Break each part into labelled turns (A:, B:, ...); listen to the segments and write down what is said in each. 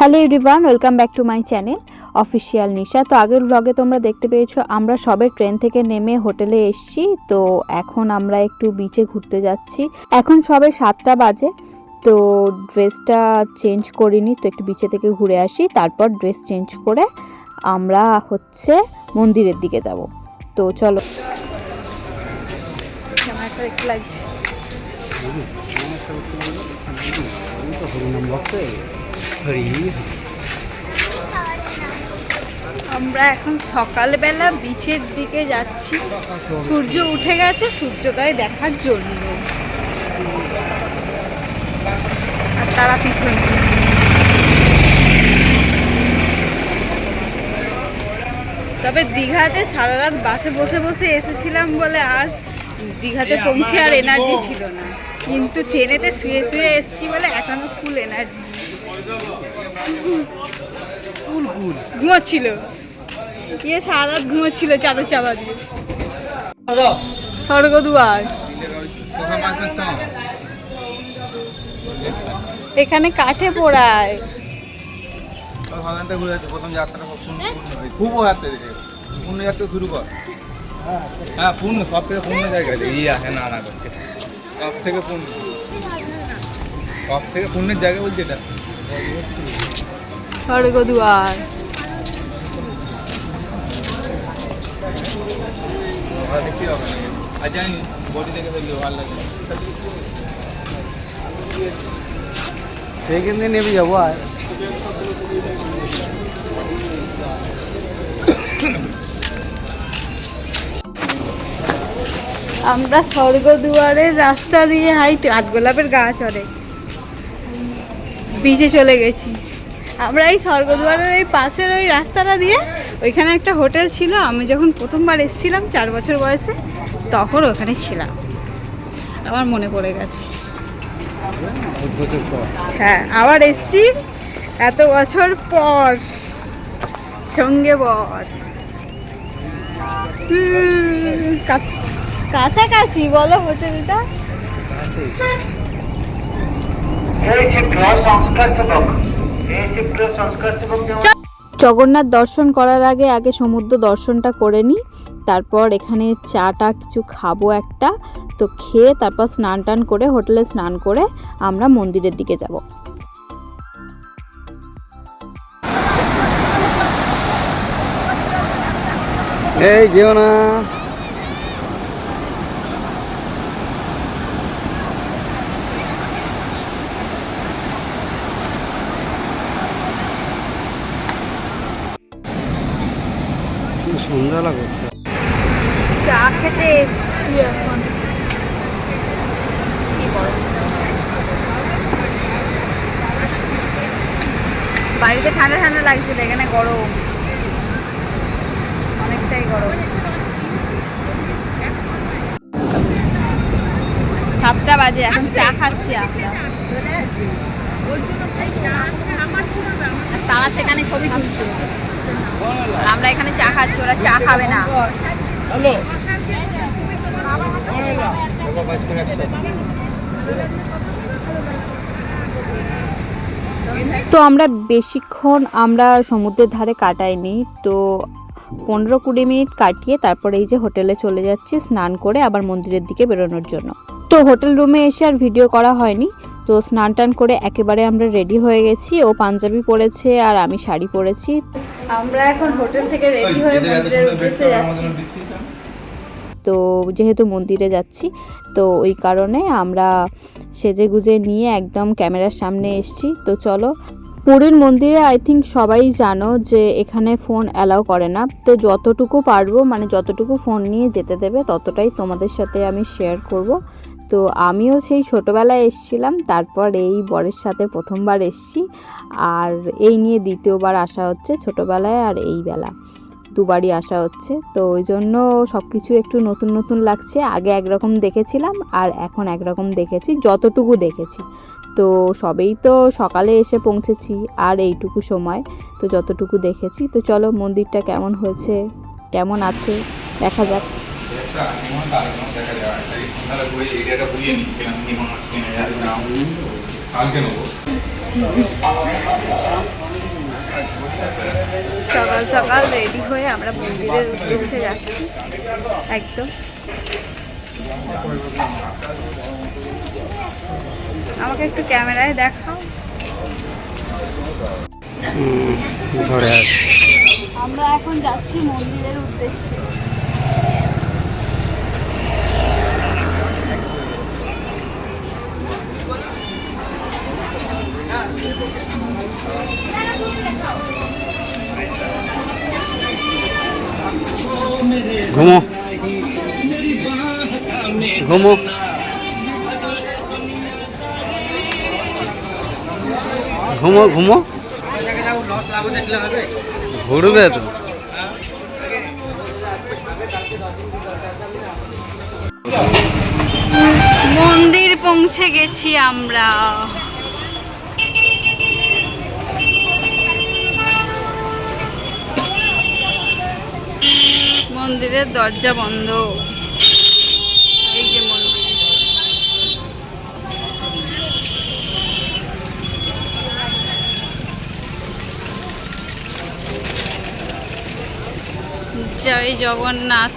A: Hello everyone welcome back to my channel official Nisha তো আগের ব্লগে তোমরা দেখতে পেয়েছ আমরা সবে ট্রেন থেকে নেমে হোটেলে এসেছি তো এখন আমরা একটু বিচে ঘুরতে যাচ্ছি এখন সবে সাতটা বাজে তো ড্রেসটা চেঞ্জ করিনি তো একটু বিচে থেকে ঘুরে আসি তারপর ড্রেস চেঞ্জ করে আমরা হচ্ছে মন্দিরের দিকে যাব তো চলো একটু লাগছে আমরা এখন সকালবেলা বিচের দিকে যাচ্ছি। সূর্য উঠে গেছে, সূর্যোদয় দেখার জন্য। আর তারা পিছনে। তবে দীঘাতে সারা রাত বাসে বসে বসে এসেছিলাম বলে আর দীঘাতে পৌঁছে আর এনার্জি ছিল না। কিন্তু ট্রেনেতে শুয়ে শুয়ে এসেছি বলে এখনও ফুল এনার্জি ঘুমাচ্ছিল। ইয়ে সারা রাত ঘুমাচ্ছিল চাদর চাপা দিয়ে। স্বর্গদুয়ার এখানে কাঠে পোড়ায়।
B: প্রথম যাত্রা খুব হাতে দিকে শুরু কর। হ্যাঁ পূর্ণ সব থেকে পূর্ণ জায়গা আছে। ইয়ে আছে না না করছে। সব থেকে পূর্ণ। সব থেকে পূর্ণের জায়গা বলছে এটা।
A: স্বর্গদুয়ার।
B: ওরা দেখতে হবে না আর জানি বডি দেখে ফেললে ভালো লাগে
C: সেইখান দিয়ে নেমে যাব আর।
A: আমরা স্বর্গদুয়ারের রাস্তা দিয়ে হাইট আটগোলাপের গাছ অনেক। বিচে চলে গেছি। আমরা এই স্বর্গদুয়ারের এই পাশের ওই রাস্তাটা দিয়ে, ওইখানে একটা হোটেল ছিল, আমি যখন প্রথমবার এসেছিলাম, চার বছর বয়সে, তখন ওখানে ছিলাম। আমার মনে পড়ে গেছে। হ্যাঁ আবার এসছি এত বছর পর। সঙ্গে বর। কাছাকাছি, বলো হোটেলটা। জগন্নাথ দর্শন করার আগে আগে সমুদ্র দর্শনটা করে নিই তারপর এখানে চাটা কিছু খাব একটা, তো খেয়ে তারপর স্নান টান করে হোটেলে স্নান করে আমরা মন্দিরের দিকে যাব।
C: এই যেও না। কি সন্ধ্যা লাগে
A: চা খেতে এসছি এখন। বাড়িতে ঠান্ডা ঠান্ডা লাগছিল, এখানে গরম। অনেকটাই গরম। সাতটা বাজে, এখন চা খাচ্ছি আমরা। তারা সেখানে ছবি তুলছে। আমরা এখানে চা খাচ্ছি ওরা চা খাবে না। তো আমরা বেশিক্ষণ আমরা সমুদ্রের ধারে কাটাইনি তো পনেরো কুড়ি মিনিট কাটিয়ে তারপরে এই যে হোটেলে চলে যাচ্ছি স্নান করে আবার মন্দিরের দিকে বেরোনোর জন্য। তো হোটেল রুমে এসে আর ভিডিও করা হয়নি তো স্নান টান করে একেবারে আমরা রেডি হয়ে গেছি। ও পাঞ্জাবি পরেছে আর আমি শাড়ি পরেছি। আমরা এখন হোটেল থেকে রেডি হয়ে মন্দিরের উদ্দেশ্যে যাচ্ছি। তো যেহেতু মন্দিরে যাচ্ছি তো ওই কারণে আমরা সেজে গুজে নিয়ে একদম ক্যামেরার সামনে এসছি। তো চলো পুরীর মন্দিরে আই থিঙ্ক সবাই জানো যে এখানে ফোন অ্যালাউ করে না। তো যতটুকু পারব মানে যতটুকু ফোন নিয়ে যেতে দেবে ততটাই তোমাদের সাথে আমি শেয়ার করব। তো আমিও সেই ছোটোবেলায় এসছিলাম, তারপর এই বরের সাথে প্রথমবার এসছি। আর এই নিয়ে দ্বিতীয়বার আসা হচ্ছে ছোটোবেলায় আর এই বেলা। দুবারই আসা হচ্ছে। তো ওই জন্য সব কিছু একটু নতুন নতুন লাগছে। আগে একরকম দেখেছিলাম আর এখন একরকম দেখেছি, যতটুকু দেখেছি। তো সবেই তো সকালে এসে পৌঁছেছি আর এইটুকু সময়, তো যতটুকু দেখেছি। তো চলো মন্দিরটা কেমন হয়েছে, কেমন আছে দেখা যাক।
B: ওই এরিয়াটা বুঝিয়ে কেন মাছ কিনে যাবে না কালকে নেব।
A: সকাল সকাল রেডি হয়ে আমরা মন্দিরের উদ্দেশ্যে যাচ্ছি। একদম। আমাকে একটু ক্যামেরায় দেখাও। আমরা এখন যাচ্ছি মন্দিরের উদ্দেশ্যে।
C: ঘুমো। ঘুমো। ঘুমো ঘুমো। ঘুরবে তো।
A: মন্দির পৌঁছে গেছি আমরা। মন্দিরের দরজা বন্ধ। এই যে মন্দির। জয় জগন্নাথ।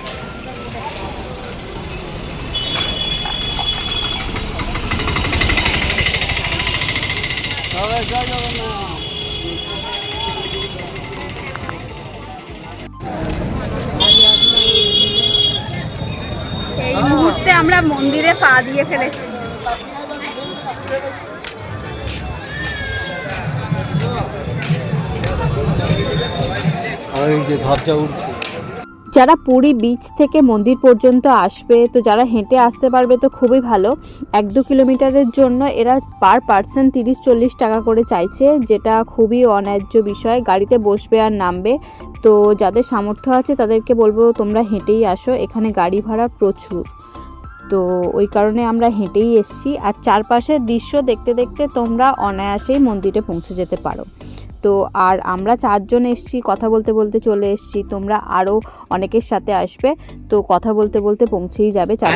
A: এই আমরা মন্দিরে পা দিয়ে ফেলেছি।
C: আর যে ধ্বজা উঠছে।
A: যারা পুরী বিচ থেকে মন্দির পর্যন্ত আসবে তো যারা হেঁটে আসতে পারবে তো খুবই ভালো। এক দু কিলোমিটারের জন্য এরা পার পার্সন তিরিশ চল্লিশ টাকা করে চাইছে যেটা খুবই অন্যায্য বিষয়। গাড়িতে বসবে আর নামবে। তো যাদের সামর্থ্য আছে তাদেরকে বলব তোমরা হেঁটেই আসো এখানে গাড়ি ভাড়া প্রচুর। তো ওই কারণে আমরা হেঁটেই এসছি। আর চারপাশের দৃশ্য দেখতে দেখতে তোমরা অনায়াসেই মন্দিরে পৌঁছে যেতে পারো। তো আর আমরা চারজন এসছি, কথা বলতে বলতে চলে এসছি। তোমরা আরও অনেকের সাথে আসবে। তো কথা বলতে বলতে পৌঁছেই যাবে চার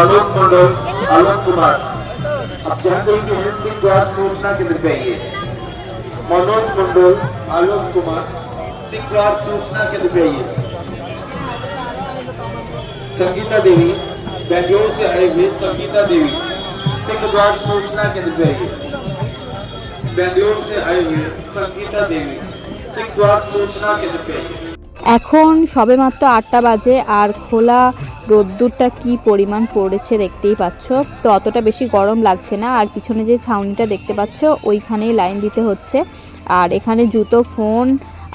D: मनोज मंडल आलोक कुमार अब कि हेल्थ सिंह द्वारा सूचना केंद्र पे आइए मनोज मंडल आलोक कुमार सिंह द्वारा सूचना केंद्र पे आइए संगीता देवी, बेंगलोर से आए हुए संगीता देवी। सिंह द्वारा सूचना केंद्र पे आइए बेंगलोर से आए हुए संगीता देवी। सिंह द्वारा सूचना केंद्र पे आइए
A: এখন সবেমাত্র আটটা বাজে আর খোলা রোদ্দুরটা কি পরিমাণ পড়েছে দেখতেই পাচ্ছ। তো অতটা বেশি গরম লাগছে না। আর পিছনে যে ছাউনিটা দেখতে পাচ্ছ, ওইখানেই লাইন দিতে হচ্ছে। আর এখানে জুতো, ফোন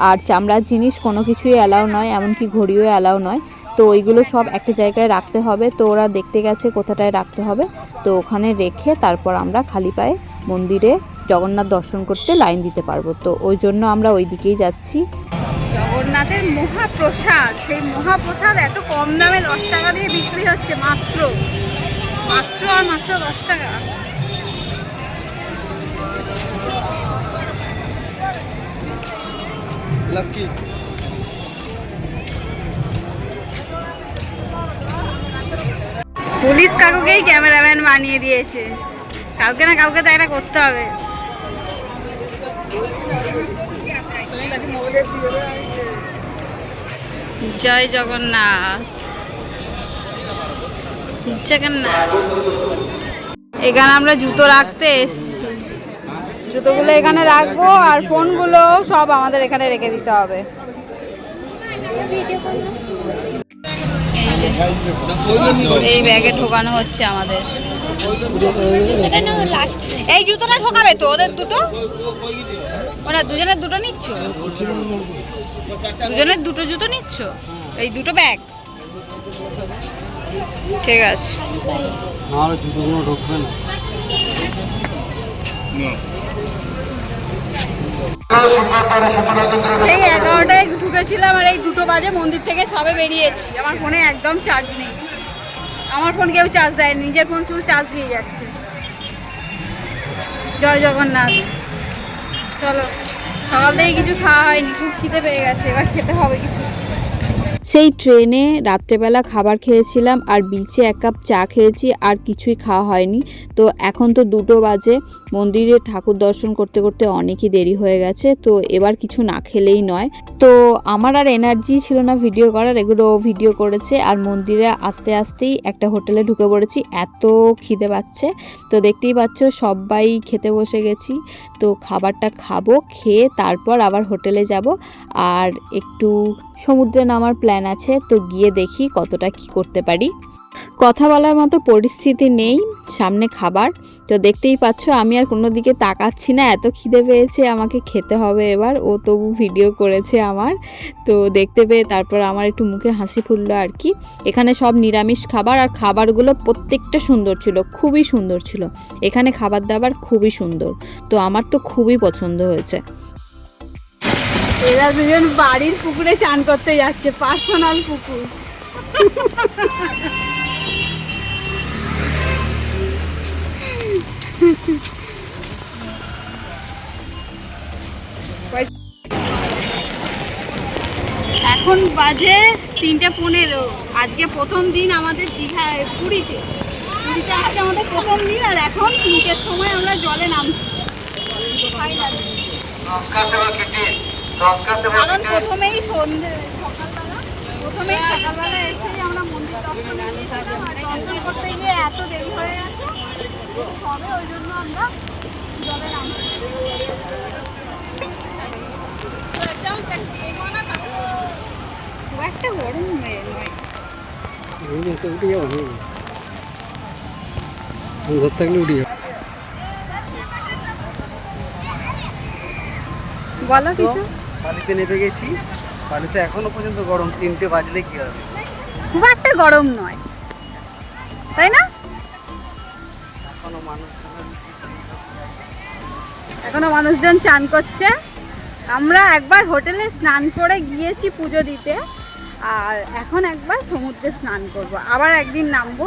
A: আর চামড়ার জিনিস কোনো কিছুই অ্যালাউ নয়, এমনকি ঘড়িও অ্যালাউ নয়। তো ওইগুলো সব একটা জায়গায় রাখতে হবে। তো ওরা দেখতে গেছে কোথাটায় রাখতে হবে। তো ওখানে রেখে তারপর আমরা খালি পায়ে মন্দিরে জগন্নাথ দর্শন করতে লাইন দিতে পারব। তো ওই জন্য আমরা ওই দিকেই যাচ্ছি। জগন্নাথের মহাপ্রসাদ। সেই মহাপ্রসাদ এত কম দামে দশ টাকা দিয়ে বিক্রি হচ্ছে মাত্র। মাত্র আর মাত্র দশ টাকা।
C: লাকি
A: পুলিশ কাকুকেই ক্যামেরাম্যান বানিয়ে দিয়েছে। কাউকে না কাউকে তো একটা করতে হবে। জয় জগন্নাথ। জগন্নাথ। এখানে আমরা জুতো রাখতে এসছি। জুতোগুলো এখানে রাখব আর ফোনগুলো সব আমাদের এখানে রেখে দিতে হবে। এই ব্যাগে ঢোকানো হচ্ছে আমাদের।
E: এই জুতোটা ঠকাবে তো? ওদের দুটো? ওরা দুজনের দুটো নিচ্ছ? দুজনের দুটো জুতো নিচ্ছ? এই দুটো ব্যাগ ঠিক আছে।
C: নাহলে জুতোগুলো ঢুকবে না।
E: সেই এগারোটায় ঢুকেছিলাম আর এই দুটো বাজে মন্দির থেকে সবে বেরিয়েছি। আমার ফোনে একদম চার্জ নেই। আমার ফোন কেউ চার্জ দেয় নিজের ফোন শুধু চার্জ দিয়ে যাচ্ছে। জয় জগন্নাথ। চলো। সকাল কিছু খাওয়া হয়নি খুব খিদে পেয়ে গেছে এবার খেতে হবে কিছু।
A: সেই ট্রেনে রাত্রেবেলা খাবার খেয়েছিলাম আর বিচে এক কাপ চা খেয়েছি, আর কিছুই খাওয়া হয়নি। তো এখন তো দুটো বাজে, মন্দিরে ঠাকুর দর্শন করতে করতে অনেকই দেরি হয়ে গেছে, তো এবার কিছু না খেলেই নয়। তো আমার আর এনার্জি ছিল না ভিডিও করার, এগুলো ভিডিও করেছে, আর মন্দিরে আস্তে আস্তেই একটা হোটেলে ঢুকে পড়েছি, এত খিদে পাচ্ছে। তো দেখতেই পাচ্ছ, সবাই খেতে বসে গেছি, তো খাবারটা খাব, খেয়ে তারপর আবার হোটেলে যাব, আর একটু সমুদ্রে নামার প্ল্যান আছে, তো গিয়ে দেখি কতটা কি করতে পারি। কথা বলার মতো পরিস্থিতি নেই, সামনে খাবার। তো দেখতেই পাচ্ছ, আমি আর কোনো দিকে তাকাচ্ছি না, এত খিদে পেয়েছে, আমাকে খেতে হবে এবার, ও তবু ভিডিও করেছে আমার। তো দেখতে পেয়ে তারপর আমার একটু মুখে হাসি ফুললো আর কি। এখানে সব নিরামিষ খাবার, আর খাবারগুলো প্রত্যেকটা সুন্দর ছিল, খুবই সুন্দর ছিল। এখানে খাবার দাবার খুবই সুন্দর, তো আমার তো খুবই পছন্দ হয়েছে।
E: এরা দুজন বাড়ির পুকুরে চান করতে যাচ্ছে পার্সোনাল পুকুর। এখন বাজে তিনটে পনেরো। আজকে প্রথম দিন আমাদের দীঘায় পুরীতে। পুরীতে আজকে আমাদের প্রথম দিন আর এখন তিনটের সময় আমরা জলে নামছি। Finally। কারণ প্রথমেই সন্ধে সকালবেলা। প্রথমেই সকালবেলা এসেই আমরা মন্দির দর্শন করেছিলাম আর দর্শন করতে গিয়ে এত দেরি হয়ে গেছে। তবে ওই জন্য আমরা জলে নামছি একটা গরম নয় নয়।
C: এই যে তো উঠে যাব নাকি? আমি ধর থাকলে উঠে যাব।
E: বলো কিছু।
C: পানিতে নেমে গেছি। পানিতে এখনও পর্যন্ত গরম তিনটে বাজলে কি হবে?
E: খুব একটা গরম নয়। তাই না?
C: এখনও মানুষ
E: এখনও মানুষজন চান করছে। আমরা একবার হোটেলে স্নান করে গিয়েছি পুজো দিতে। আর এখন একবার সমুদ্রে স্নান করব। আবার একদিন নামবো।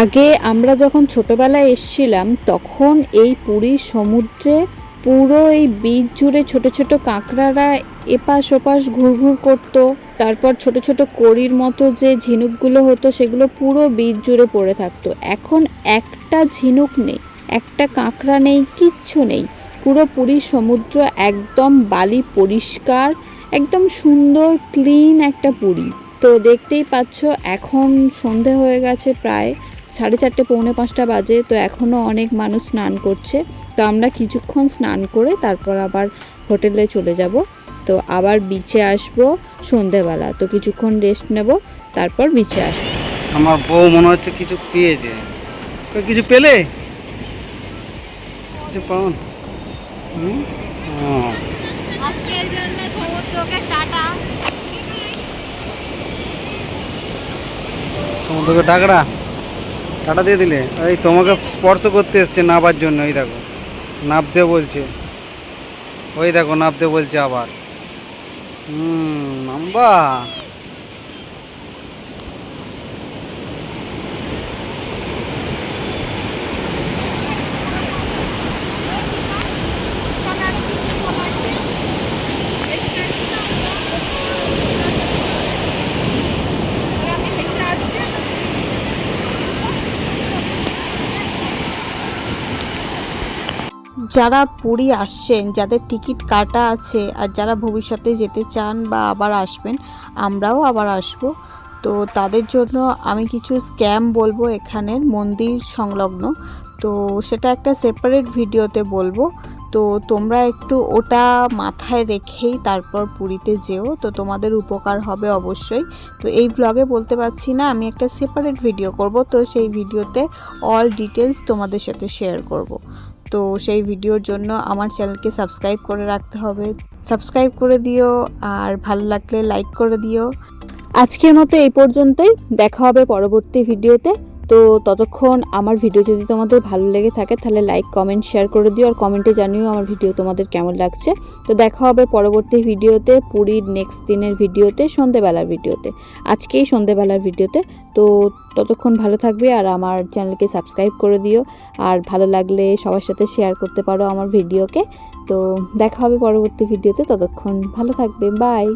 A: আগে আমরা যখন ছোটবেলায় এসছিলাম তখন এই পুরীর সমুদ্রে পুরো এই বীজ জুড়ে ছোট ছোট কাঁকড়ারা এপাশ ওপাশ ঘুরঘুর করতো। তারপর ছোট ছোট কড়ির মতো যে ঝিনুকগুলো হতো, সেগুলো পুরো বীচ জুড়ে পড়ে থাকতো। এখন একটা ঝিনুক নেই, একটা কাঁকড়া নেই, কিচ্ছু নেই। পুরো পুরীর সমুদ্র একদম বালি পরিষ্কার, একদম সুন্দর, ক্লিন একটা পুরী। তো দেখতেই পাচ্ছ, এখন সন্ধে হয়ে গেছে প্রায় সাড়ে চারটে পৌনে পাঁচটা বাজে তো এখনও অনেক মানুষ স্নান করছে। তো আমরা কিছুক্ষণ স্নান করে তারপর আবার হোটেলে চলে যাব। তো আবার বিচে আসব সন্ধেবেলা তো কিছুক্ষণ রেস্ট নেব তারপর বিচে আসব।
C: আমার বউ মনে হচ্ছে কিছু পেয়েছে তো কিছু পেলে? কিছু পাও হুম?
E: আজকের জন্য সমুদ্রকে টাটা।
C: সমুদ্রকে টাকরা টাটা দিয়ে দিলে? এই তোমাকে স্পর্শ করতে এসছে নাবার জন্য ওই দেখো। নাবতে বলছে। ওই দেখো নাবতে বলছে আবার। হুম নাম্বা
A: যারা পুরী আসছেন, যাদের টিকিট কাটা আছে আর যারা ভবিষ্যতে যেতে চান বা আবার আসবেন, আমরাও আবার আসব। তো তাদের জন্য আমি কিছু স্ক্যাম বলব এখানের মন্দির সংলগ্ন। তো সেটা একটা সেপারেট ভিডিওতে বলব। তো তোমরা একটু ওটা মাথায় রেখেই তারপর পুরীতে যেও। তো তোমাদের উপকার হবে অবশ্যই। তো এই ব্লগে বলতে পারছি না, আমি একটা সেপারেট ভিডিও করব। তো সেই ভিডিওতে অল ডিটেলস তোমাদের সাথে শেয়ার করব। তো সেই ভিডিওর জন্য আমার চ্যানেলকে সাবস্ক্রাইব করে রাখতে হবে। সাবস্ক্রাইব করে দিও আর ভালো লাগলে লাইক করে দিও। আজকের মতো এই পর্যন্তই। দেখা হবে পরবর্তী ভিডিওতে। তো ততক্ষণ আমার ভিডিও যদি তোমাদের ভালো লেগে থাকে, তাহলে লাইক কমেন্ট শেয়ার করে দিও, আর কমেন্টে জানিও আমার ভিডিও তোমাদের কেমন লাগছে। তো দেখা হবে পরবর্তী ভিডিওতে পুরীর নেক্সট দিনের ভিডিওতে সন্ধেবেলার ভিডিওতে আজকেই সন্ধেবেলার ভিডিওতে তো। ততক্ষণ ভালো থাকবে, আর আমার চ্যানেলকে সাবস্ক্রাইব করে দিও। আর ভালো লাগলে সবার সাথে শেয়ার করতে পারো আমার ভিডিওকে তো দেখা হবে পরবর্তী ভিডিওতে ততক্ষণ ভালো থাকবে বাই